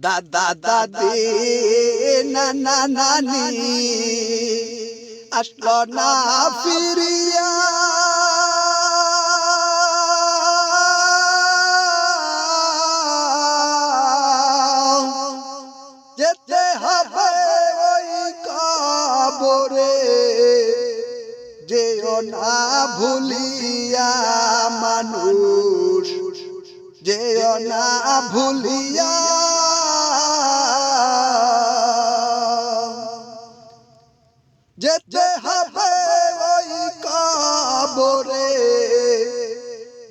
দাদা, দাদি নানা নানি আসলো না ফিরিয়া। যেতে হবে ওই কবরে। যেও না ভুলিয়া মানুষ। যেও না ভুলিয়া যেতে হবে ওই কবরে।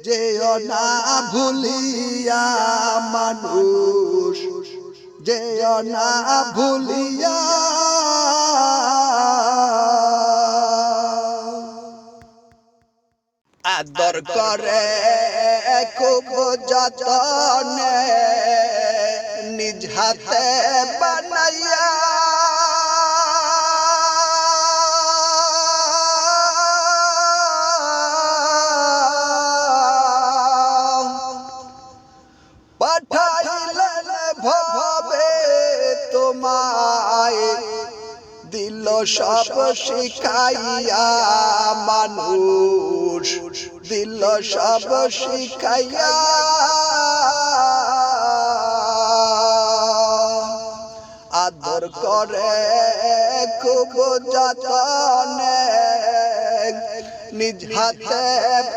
যেও না ভুলিয়া মানুষ। যেও না ভুলিয়া আদর করে খুব যতনে নিজ হাতে বানাইয়া তোমায় দিল সব শিখাইয়া মানুষ, দিল সব শিখাইয়া আদর করে খুব যতনে নিজ হাতে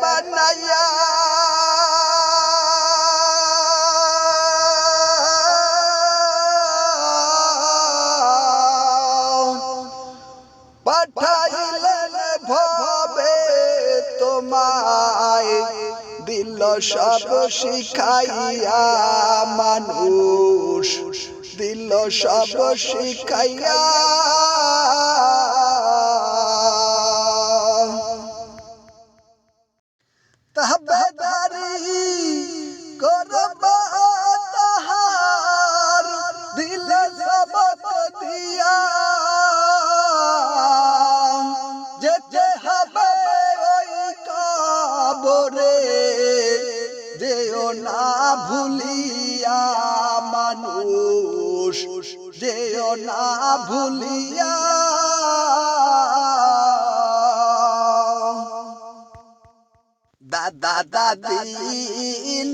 বানাইয়া পাঠাইলেন ভবে তোমায়। দিল সব শিখাইয়া মানুষ। দিল সব শিখাইয়া ভুলিয়া মানুষ যেও না ভুলিয়া। দাদা দাদি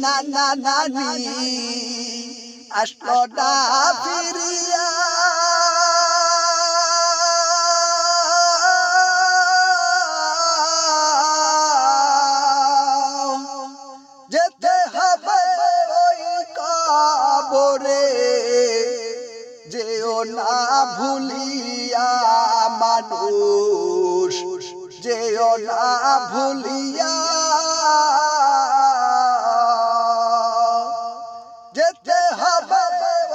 নানা নানি আসলো না ফিরিয়া। যেতে ভুলিয়া মানুষ, যেও না ভুলিয়া। যেতে হবে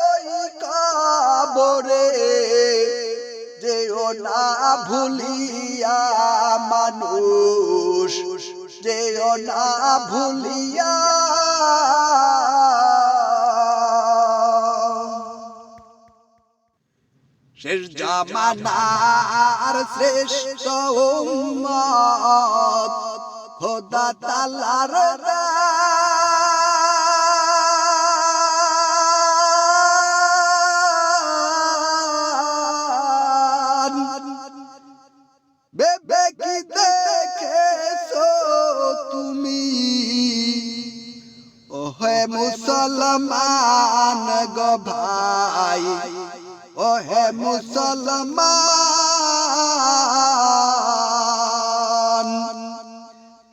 ওই কবরে, যেও না ভুলিয়া মানুষ, যেও না ভুলিয়া। শেষ জামানার শ্রেষ্ঠ উম্মত খোদা তালার বেবে কি দেখেছ তুমি? ওহে মুসলমান গো ভাই ওহে মুসলমান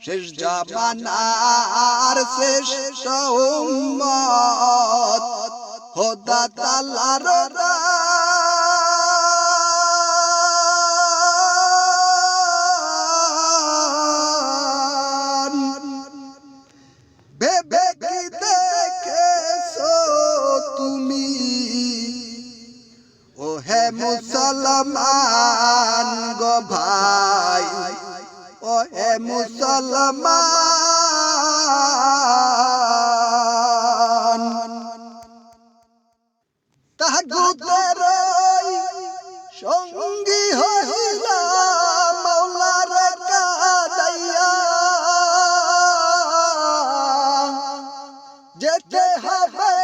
শেষ জামানার শেষ উম্মত খোদা তালার মুসলমান। তাহাগুদের সঙ্গী হইলা মৌলার যেতে হবে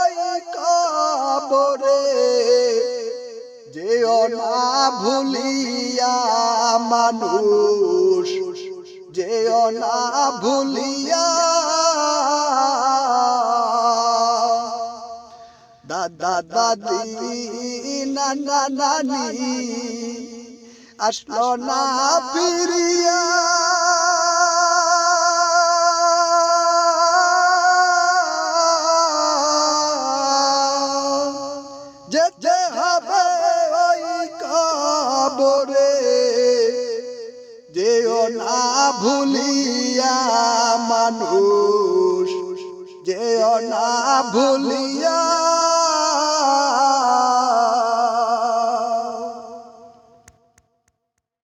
ওই ভুলিয়া মানুষ। না ভুলিয়া। দাদা দাদি নানা নানি আসলো না ফিরিয়া। যেতে হবে ভুলিয়া মানুষ যেও না ভুলিয়া